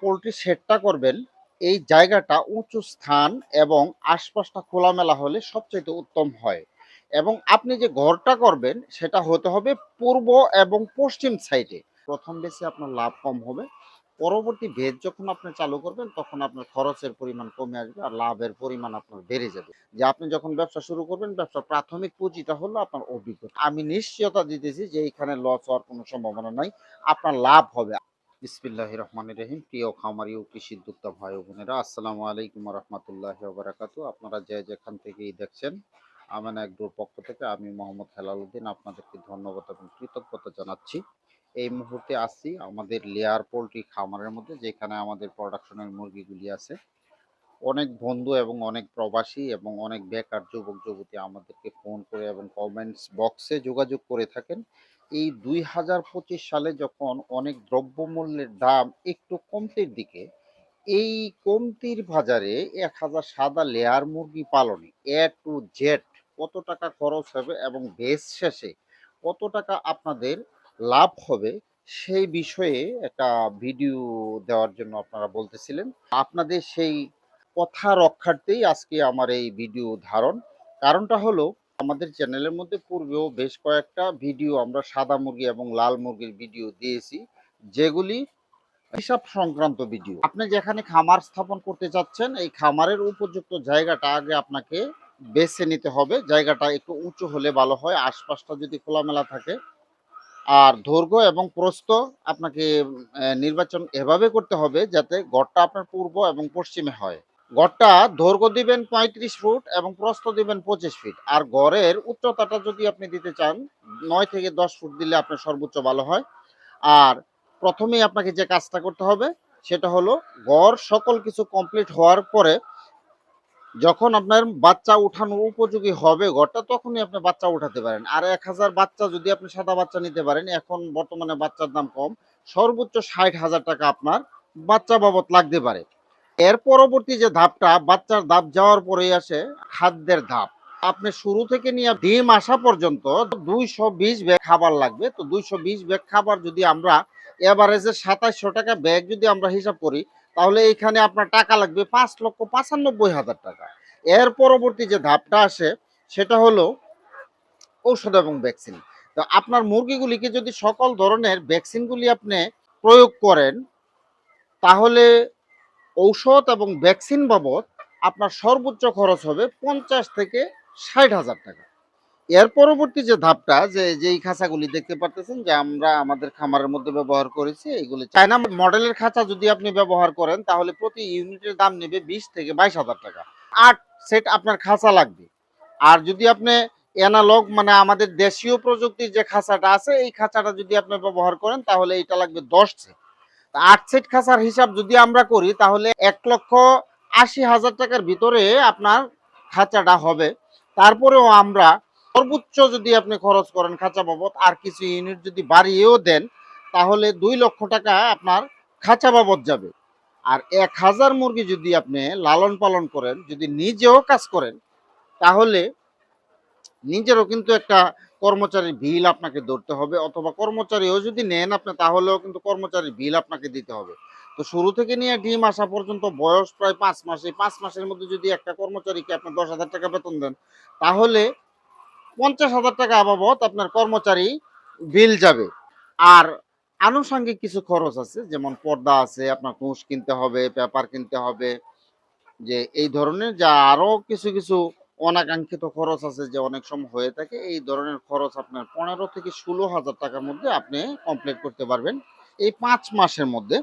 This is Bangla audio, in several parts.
পোলট্রি সেটটা করবেন, এই জায়গাটা উঁচু স্থান এবং আশপাশটা খোলামেলা হলে সবচেয়ে উত্তম হয়। এবং আপনি যে ঘরটা করবেন, সেটা হতে হবে পূর্ব এবং পশ্চিম সাইডে। প্রথম বেশি আপনার লাভ কম হবে। পরবর্তী ভেজ যখন আপনি চালু করবেন, তখন আপনার খরচের পরিমাণ কমে আসবে আর লাভের পরিমাণ আপনার বেড়ে যাবে। যে আপনি যখন ব্যবসা শুরু করবেন, ব্যবসার প্রাথমিক পুঁজিটা হলো আপনার অভিজ্ঞতা। আমি নিশ্চয়তা দিতেছি যে এইখানে লস হওয়ার কোনো সম্ভাবনা নাই। আপনার লাভ হবে। বিসমিল্লাহ রহমান রহিম। প্রিয় খামারি ও কৃষি উদ্যোক্তা ভাই বোনেরা, আসসালামু আলাইকুম রহমতুল্লাহ বারাকাতু আপনারা যে যেখান থেকেই দেখছেন, আমান একডোর পক্ষ থেকে আমি মোহাম্মদ হেলাল উদ্দিন আপনাদেরকে ধন্যবাদ এবং কৃতজ্ঞতা জানাচ্ছি। এই মুহূর্তে আসছি আমাদের লেয়ার পোলট্রি খামারের মধ্যে, যেখানে আমাদের প্রোডাকশনের মুরগিগুলি আছে। অনেক বন্ধু এবং অনেক প্রবাসী এবং অনেক বেকার যুবক যুবতী আমাদেরকে ফোন করে এবং কমেন্টস বক্সে যোগাযোগ করে থাকেন। এই দুই হাজার পঁচিশ সালে যখন অনেক দ্রব্যমূল্যের দাম একটু কমতির দিকে, এই কমতির বাজারে এক হাজার সাদা লেয়ার মুরগি পালনে এ টু জেড কত টাকা খরচ হবে এবং বেশ শেষে কত টাকা আপনাদের লাভ হবে সেই বিষয়ে একটা ভিডিও দেওয়ার জন্য আপনারা বলতেছিলেন। আপনাদের সেই কথা রক্ষার্থেই আজকে আমার এই ভিডিও ধারণ। কারণটা হলো আমাদের চ্যানেলের মধ্যে পূর্বেও বেশ কয়েকটা ভিডিও আমরা সাদা মুরগি এবং লাল মুরগির ভিডিও দিয়েছি, যেগুলি হিসাব সংক্রান্ত ভিডিও। আপনি যেখানে খামার স্থাপন করতে চাচ্ছেন এই খামারের উপযুক্ত জায়গাটা আগে আপনাকে বেছে নিতে হবে। জায়গাটা একটু উঁচু হলে ভালো হয়, আশপাশটা যদি খোলামেলা থাকে। আর দৈর্ঘ্য এবং প্রস্থ আপনাকে নির্বাচন এভাবে করতে হবে যাতে গড়টা আপনার পূর্ব এবং পশ্চিমে হয়। গড়টা দৈর্ঘ্য দিবেন পঁয়ত্রিশ ফুট এবং প্রস্থ দিবেন পঁচিশ ফিট। আর গড়ের উচ্চতাটা যদি আপনি দিতে চান, নয় থেকে দশ ফুট দিলে আপনার সর্বোচ্চ ভালো হয়। আর প্রথমেই আপনাকে যে কাজটা করতে হবে, সেটা হলো গড় সকল কিছু কমপ্লিট হওয়ার পরে যখন আপনার বাচ্চা উঠানোর উপযোগী হবে ঘরটা তখনই আপনি বাচ্চা উঠাতে পারেন। আর এক হাজার বাচ্চা যদি আপনি সাদা বাচ্চা নিতে পারেন, এখন বর্তমানে বাচ্চার দাম কম, সর্বোচ্চ ষাট হাজার টাকা আপনার বাচ্চা বাবদ লাগতে পারে। এর পরবর্তী যে ধাপটা, বাচ্চার ধাপ যাওয়ার পরেই আসে খাদ্যের ধাপ। আপনি শুরু থেকে নিয়ে ডিম আসা পর্যন্ত দুইশো বিশ ব্যাগ খাবার লাগবে। তো দুইশো বিশ ব্যাগ খাবার যদি আমরা এভারেজে সাতাশশো টাকা ব্যাগ যদি আমরা হিসাব করি, তাহলে এখানে আপনার টাকা লাগবে পাঁচ লক্ষ পঁচানব্বই হাজার টাকা। এর পরবর্তী যে ধাপটা আসে, সেটা হলো ঔষধ এবং ভ্যাকসিন তো আপনার মুরগিগুলিকে যদি সকল ধরনের ভ্যাকসিনগুলি আপনি প্রয়োগ করেন, তাহলে ঔষধ এবং ভ্যাকসিন বাবদ আপনার সর্বোচ্চ খরচ হবে পঞ্চাশ থেকে ষাট হাজার টাকা। এর পরবর্তী যে ধাপটা, যে, যেই খাঁচাগুলি দেখতে পারতেছেন যে আমরা আমাদের খামারের মধ্যে ব্যবহার করেছি, এইগুলি চায়না মডেলের খাঁচা যদি আপনি ব্যবহার করেন, তাহলে প্রতি ইউনিটের দাম নেবে বিশ থেকে বাইশ হাজার টাকা। আট সেট আপনার খাঁচা লাগবে। আর যদি আপনি অ্যানালগ মানে আমাদের দেশীয় প্রযুক্তির যে খাঁচাটা আছে, এই খাঁচাটা যদি আপনি ব্যবহার করেন, তাহলে এটা লাগবে দশ সেট। আট সেট খাঁচার হিসাব যদি আমরা করি, তাহলে এক লক্ষ আশি হাজার টাকার ভিতরে আপনার খাঁচাটা হবে। তারপরেও আমরা সর্বোচ্চ যদি আপনি খরচ করেন খাঁচা বাবদ, আর কিছু ইউনিট যদি বাড়িয়েও দেন, তাহলে দুই লক্ষ টাকা আপনার খাঁচা বাবদ যাবে। আর এক হাজার মুরগি যদি আপনি লালন পালন করেন, যদি নিজেও কাজ করেন, তাহলে নিজেরও কিন্তু একটা কর্মচারীর বিল আপনাকে ধরতে হবে অথবা কর্মচারীও যদি নেন আপনি, তাহলেও কিন্তু কর্মচারীর বিল আপনাকে দিতে হবে। তো শুরু থেকে নিয়ে ডিম আসা পর্যন্ত বয়স প্রায় পাঁচ মাস, এই পাঁচ মাসের মধ্যে যদি একটা কর্মচারীকে আপনি দশ হাজার টাকা বেতন দেন, তাহলে পঞ্চাশ হাজার টাকা বাবদ আপনার কর্মচারী বিল যাবে। আর আনুষঙ্গিক কিছু খরচ আছে, যেমন পর্দা আছে, আপনার কুশ কিনতে হবে, পেপার কিনতে হবে, যে এই ধরনের যা আরও কিছু কিছু অনাকাঙ্ক্ষিত খরচ আছে যে অনেক সময় হয়ে থাকে, এই ধরনের খরচ আপনার পনেরো থেকে ষোলো হাজার টাকার মধ্যে আপনি কমপ্লিট করতে পারবেন। এই পাঁচ মাসের মধ্যে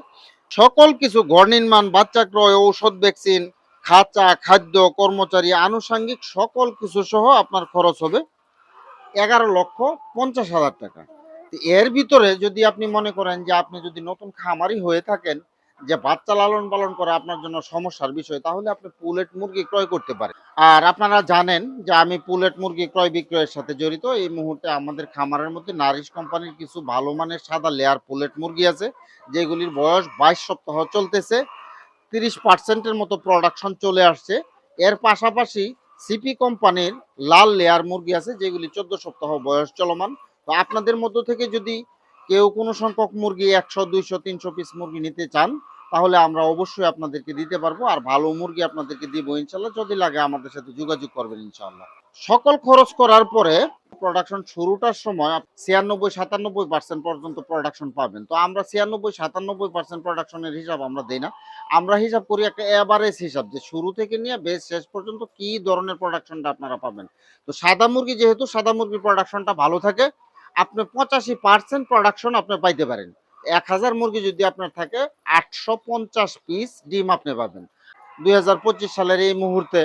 সকল কিছু, ঘর নির্মাণ, বাচ্চা ক্রয়, ঔষধ ভ্যাকসিন খাঁচা, খাদ্য, কর্মচারী, আনুষঙ্গিক সকল কিছু সহ আপনার খরচ হবে এগারো লক্ষ পঞ্চাশ হাজার টাকা। এর ভিতরে যদি আপনি মনে করেন যে আপনি যদি নতুন খামারি হয়ে থাকেন যে বাচ্চা লালন পালন করা আপনার জন্য সমস্যার বিষয়, তাহলে আপনি পুলেট মুরগি ক্রয় করতে পারেন। আর আপনারা জানেন যে আমি পুলেট মুরগি ক্রয় বিক্রয়ের সাথে জড়িত। এই মুহূর্তে আমাদের খামারের মধ্যে নারিশ কোম্পানির কিছু ভালো মানের সাদা লেয়ার পুলেট মুরগি আছে, যেগুলির বয়স বাইশ সপ্তাহ চলতেছে। তিরিশ পার্সেন্টের মতো প্রোডাকশন চলে আসছে। এর পাশাপাশি সিপি কোম্পানির লাল লেয়ার মুরগি আছে, যেগুলি চোদ্দ সপ্তাহ বয়স চলমান। তো আপনাদের মধ্য থেকে যদি কেউ কোনো সংখ্যক মুরগি একশো, দুইশো, তিনশো পিস মুরগি নিতে চান, তাহলে আমরা অবশ্যই আপনাদেরকে দিতে পারব, আর ভালো মুরগি আপনাদেরকে দিব ইনশাল্লাহ, যদি লাগে আমাদের সাথে যোগাযোগ করবেন ইনশাল্লাহ। সকল খরচ করার পরে প্রোডাকশন শুরুটার সময় ছিয়ানব্বই, সাতানব্বই পার্সেন্ট পর্যন্ত প্রোডাকশন পাবেন। তো আমরা ছিয়ানব্বই, সাতানব্বই পার্সেন্ট প্রোডাকশনের হিসাব আমরা দিই না। আমরা হিসাব করি একটা এভারেজ হিসাব, যে শুরু থেকে নিয়ে বেশ শেষ পর্যন্ত কি ধরনের প্রোডাকশনটা আপনারা পাবেন। তো সাদা মুরগি যেহেতু, সাদা মুরগির প্রোডাকশনটা ভালো থাকে আপনি পঁচাশি পার্সেন্ট প্রোডাকশন আপনি পাইতে পারেন। এক হাজার মুরগি যদি আপনার থাকে, আটশো পঞ্চাশ পিস ডিম আপনি পাবেন। দুই হাজার পঁচিশ সালের এই মুহূর্তে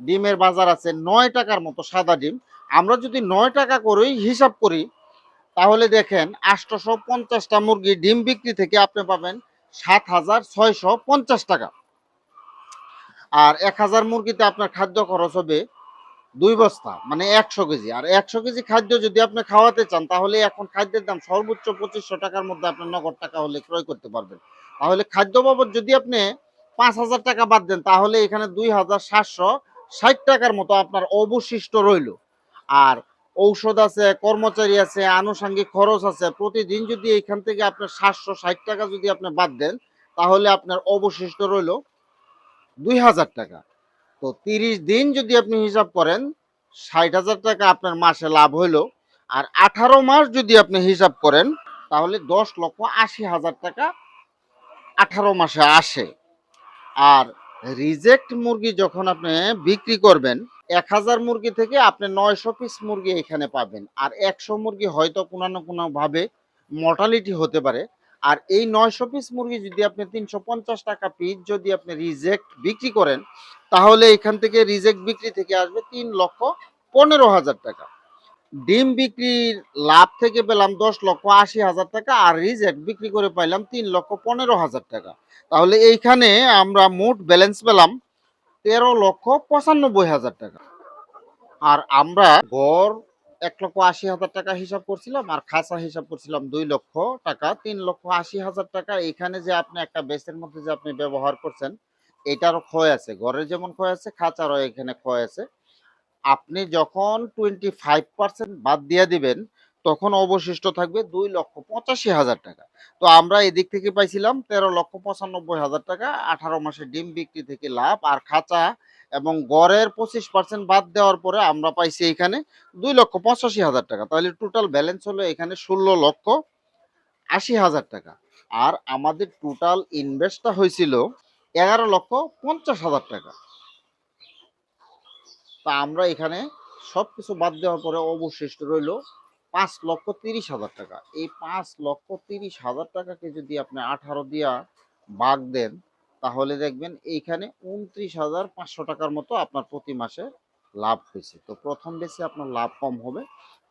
ডিমের বাজার আছে নয় টাকার মতো সাদা ডিম। আমরা যদি নয় টাকা করেই হিসাব করি, তাহলে দেখেন আটশোশো পঞ্চাশটা মুরগি ডিম বিক্রি থেকে আপনি পাবেন সাত হাজার ছয়শো পঞ্চাশ টাকা। আর এক হাজার মুরগিতে আপনার খাদ্য খরচ হবে দুই বস্তা মানে একশো কেজি। আর একশো কেজি খাদ্য যদি আপনি খাওয়াতে চান, তাহলে এখন খাদ্যের দাম সর্বোচ্চ পঁচিশশো টাকার মধ্যে আপনার নগদ টাকা হলে ক্রয় করতে পারবেন। তাহলে খাদ্য বাবদ যদি আপনি পাঁচ হাজার টাকা বাদ দেন, তাহলে এখানে দুই হাজার সাতশো ষাট টাকার মতো আপনার অবশিষ্ট রইল। আর ঔষধ আছে, কর্মচারী আছে, আনুষঙ্গিক খরচ আছে, প্রতিদিন যদি এখান থেকে আপনার সাতশো ষাট টাকা যদি আপনি বাদ দেন, তাহলে আপনার অবশিষ্ট রইল দুই হাজার টাকা। তো তিরিশ দিন যদি আপনি হিসাব করেন, ষাট হাজার টাকা আপনার মাসে লাভ হইল। আর আঠারো মাস যদি আপনি হিসাব করেন, তাহলে দশ লক্ষ আশি হাজার টাকা আঠারো মাসে আসে। আর রিজেক্ট মুরগি যখন আপনি বিক্রি করবেন, এক হাজার মুরগি থেকে আপনি নয়শো পিস মুরগি এখানে পাবেন। আর একশো মুরগি হয়তো কোনো না কোনোভাবে মর্টালিটি হতে পারে। আর এই নয়শো পিস মুরগি যদি আপনি তিনশো পঞ্চাশ টাকা পিস যদি আপনি রিজেক্ট বিক্রি করেন, তাহলে এখান থেকে রিজেক্ট বিক্রি থেকে আসবে তিন লক্ষ পনেরো হাজার টাকা। ডিম বিক্রির লাভ থেকে পেলাম দশ লক্ষ আশি হাজার টাকা আর রিজেক্ট বিক্রি করে পাইলাম তিন লক্ষ পনেরো হাজার টাকা। তাহলে এইখানে আমরা মোট ব্যালেন্স পেলাম তেরো লক্ষ পঁচানব্বই হাজার টাকা। আর আমরা গড় এক লক্ষ আশি হাজার টাকা হিসাব করছিলাম আর খাসা হিসাব করছিলাম দুই লক্ষ টাকা, তিন লক্ষ আশি হাজার টাকা। এখানে যে আপনি একটা বেসের মধ্যে যে আপনি ব্যবহার করছেন, এটারও ক্ষয় আছে। ঘরের যেমন ক্ষয় আছে, খাঁচারও এখানে ক্ষয় আছে। আপনি যখন টোয়েন্টি ফাইভ পার্সেন্ট বাদ দিয়ে দিবেন তখন অবশিষ্ট থাকবে দুই লক্ষ পঁচাশি হাজার টাকা। তো আমরা এদিক থেকে পাইছিলাম তেরো লক্ষ পঁচানব্বই হাজার টাকা। আঠারো মাসে ডিম বিক্রি থেকে লাভ আর খাঁচা এবং গড়ের পঁচিশ পার্সেন্ট বাদ দেওয়ার পরে আমরা পাইছি এখানে দুই লক্ষ পঁচাশি হাজার টাকা। তাহলে টোটাল ব্যালেন্স হলো এখানে ষোলো লক্ষ আশি হাজার টাকা। আর আমাদের টোটাল ইনভেস্টটা হয়েছিল এগারো লক্ষ পঞ্চাশ হাজার টাকা। তা আমরা এখানে সব কিছু বাদ দেওয়ার পরে অবশিষ্ট রইল পাঁচ লক্ষ তিরিশ হাজার টাকা। এই পাঁচ লক্ষ তিরিশ হাজার টাকাকে যদি আপনি আঠারো দিয়া বাগ দেন, তাহলে দেখবেন এইখানে উনত্রিশ হাজার পাঁচশো টাকার মতো আপনার প্রতি মাসে লাভ হয়েছে। তো প্রথম বেসে আপনার লাভ কম হবে।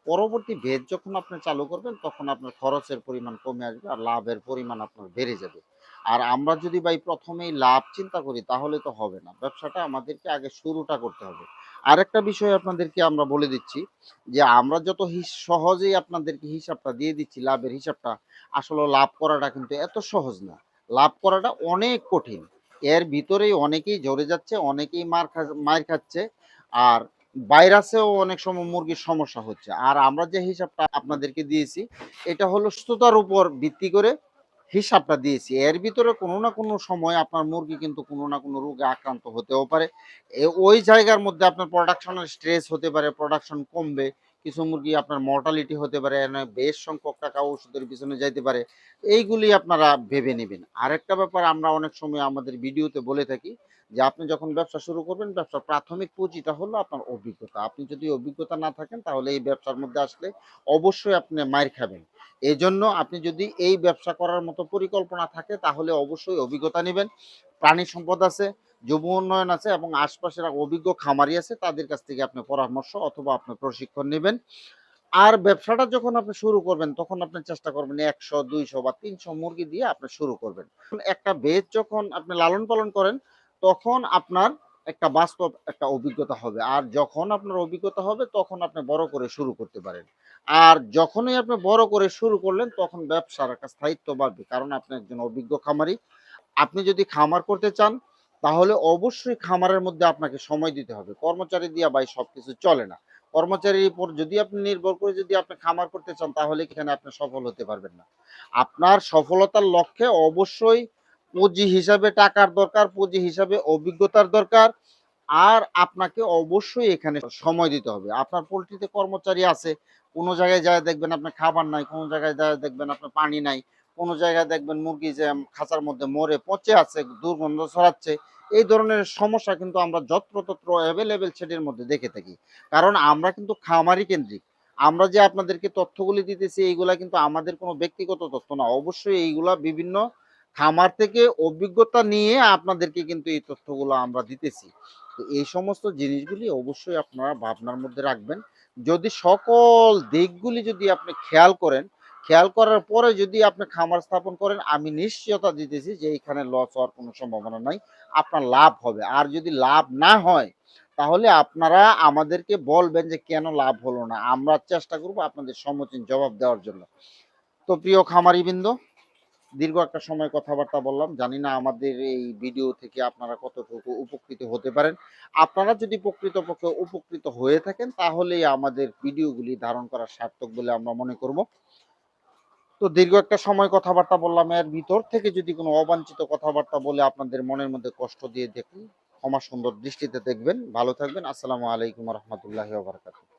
পরবর্তী ভেজ যখন আপনি চালু করবেন, তখন আপনার খরচের পরিমাণ কমে আসবে আর লাভের পরিমাণ আপনার বেড়ে যাবে। আর আমরা যদি ভাই প্রথমেই লাভ চিন্তা করি, তাহলে তো হবে না। ব্যবসাটা আমাদেরকে আগে শুরুটা করতে হবে। আরেকটা বিষয় আপনাদেরকে আমরা বলে দিচ্ছি যে আমরা যত সহজেই আপনাদেরকে হিসাবটা দিয়ে দিচ্ছি, লাভের হিসাবটা, আসলে লাভ করাটা কিন্তু এত সহজ না। লাভ করাটা অনেক কঠিন। এর ভিতরেই অনেকেই ঝরে যাচ্ছে, অনেকেই মার খা, মার খাচ্ছে, আর ভাইরাসেও অনেক সময় মুরগির সমস্যা হচ্ছে। আর আমরা যে হিসাবটা আপনাদেরকে দিয়েছি, এটা হলো সুস্থতার উপর ভিত্তি করে হিসাবটা দিয়েছি। এর ভিতরে কোনো না কোনো সময় আপনার মুরগি কিন্তু কোনো না কোনো রোগে আক্রান্ত হতেও পারে। ওই জায়গার মধ্যে আপনার প্রোডাকশনের স্ট্রেস হতে পারে প্রোডাকশন কমবে, কিছু মুরগি আপনার মর্টালিটি হতে পারে বেশ সংখ্যক টাকা ওষুধের পিছনে যাইতে পারে, এইগুলি আপনারা ভেবে নেবেন। আরেকটা ব্যাপার আমরা অনেক সময় আমাদের ভিডিওতে বলে থাকি যে আপনি যখন ব্যবসা শুরু করবেন, ব্যবসার প্রাথমিক পুঁজিটা হলো আপনার অভিজ্ঞতা। আপনি যদি অভিজ্ঞতা না থাকেন, তাহলে এই ব্যবসার মধ্যে আসলে অবশ্যই আপনি মার খাবেন। এই জন্য আপনি যদি এই ব্যবসা করার মতো পরিকল্পনা থাকে, তাহলে অবশ্যই অভিজ্ঞতা নেবেন। প্রাণী সম্পদ আছে, যুব উন্নয়ন আছে এবং আশপাশের অভিজ্ঞ খামারি আছে, তাদের কাছ থেকে আপনি পরামর্শ অথবা আপনি প্রশিক্ষণ নেবেন। আর ব্যবসাটা যখন আপনি শুরু করবেন, তখন আপনি চেষ্টা করবেন একশো, দুইশো বা তিনশো মুরগি দিয়ে আপনি শুরু করবেন। একটা বেজ যখন আপনি লালন পালন করেন তখন আপনার একটা বাস্তব একটা অভিজ্ঞতা হবে। আর যখন আপনার অভিজ্ঞতা হবে, তখন আপনি বড় করে শুরু করতে পারেন। আর যখনই আপনি বড় করে শুরু করলেন, তখন ব্যবসার একটা স্থায়িত্ব বাড়বে। কারণ আপনি একজন অভিজ্ঞ খামারি। আপনি যদি খামার করতে চান, তাহলে অবশ্যই খামারের মধ্যে আপনাকে সময় দিতে হবে। কর্মচারী দিয়া ভাই সবকিছু চলে না। কর্মচারীর উপর যদি আপনি নির্ভর করে যদি আপনি খামার করতে চান, তাহলে এখানে আপনি সফল হতে পারবেন না। আপনার সফলতার লক্ষ্যে অবশ্যই পুঁজি হিসাবে টাকার দরকার, পুঁজি হিসাবে অভিজ্ঞতার দরকার। আর আপনাকে অবশ্যই এখানে সময় দিতে হবে। আপনার পোলট্রিতে কর্মচারী আছে, কোনো জায়গায় যায় দেখবেন আপনার খাবার নাই, কোনো জায়গায় যায় দেখবেন আপনার পানি নাই, কোনো জায়গায় দেখবেন মুরগি যে খাঁচার মধ্যে মরে পচে আছে, দুর্গন্ধ ছড়াচ্ছে। এই ধরনের সমস্যা কিন্তু আমরা যত্রতত্র অ্যাভেলেবেল সেটির মধ্যে দেখে থাকি। কারণ আমরা কিন্তু খামারি কেন্দ্রিক। আমরা যে আপনাদেরকে তথ্যগুলি দিতেছি, এইগুলা কিন্তু আমাদের কোনো ব্যক্তিগত তথ্য না। অবশ্যই এইগুলা বিভিন্ন খামার থেকে অভিজ্ঞতা নিয়ে আপনাদেরকে কিন্তু এই তথ্যগুলো আমরা দিতেছি। তো এই সমস্ত জিনিসগুলি অবশ্যই আপনারা ভাবনার মধ্যে রাখবেন। যদি সকল দিকগুলি যদি আপনি খেয়াল করেন, খেয়াল করার পরে যদি আপনি খামার স্থাপন করেন, আমি নিশ্চয়তা দিতেছি যে এখানে লস হওয়ার কোনো সম্ভাবনা নাই, আপনার লাভ হবে। আর যদি লাভ না হয়, তাহলে আপনারা আমাদেরকে বলবেন যে কেন লাভ হলো না? আমরা চেষ্টা করব আপনাদের সমুচীন জবাব দেওয়ার জন্য। তো প্রিয় খামারিবৃন্দ দীর্ঘ একটা সময় কথাবার্তা বললাম। জানি না আমাদের এই ভিডিও থেকে আপনারা কতটুকু উপকৃত হতে পারেন। আপনারা যদি প্রকৃতপক্ষে উপকৃত হয়ে থাকেন, তাহলেই আমাদের ভিডিওগুলি ধারণ করা সার্থক বলে আমরা মনে করব। তো দীর্ঘ একটা সময় কথাবার্তা বললাম এর ভিতর থেকে যদি কোনো অবাঞ্ছিত কথাবার্তা বলে আপনাদের মনের মধ্যে কষ্ট দিয়ে দেখুন, ক্ষমা সুন্দর দৃষ্টিতে দেখবেন। ভালো থাকবেন। আসসালামু আলাইকুম রহমতুল্লাহ বারকাতুহ।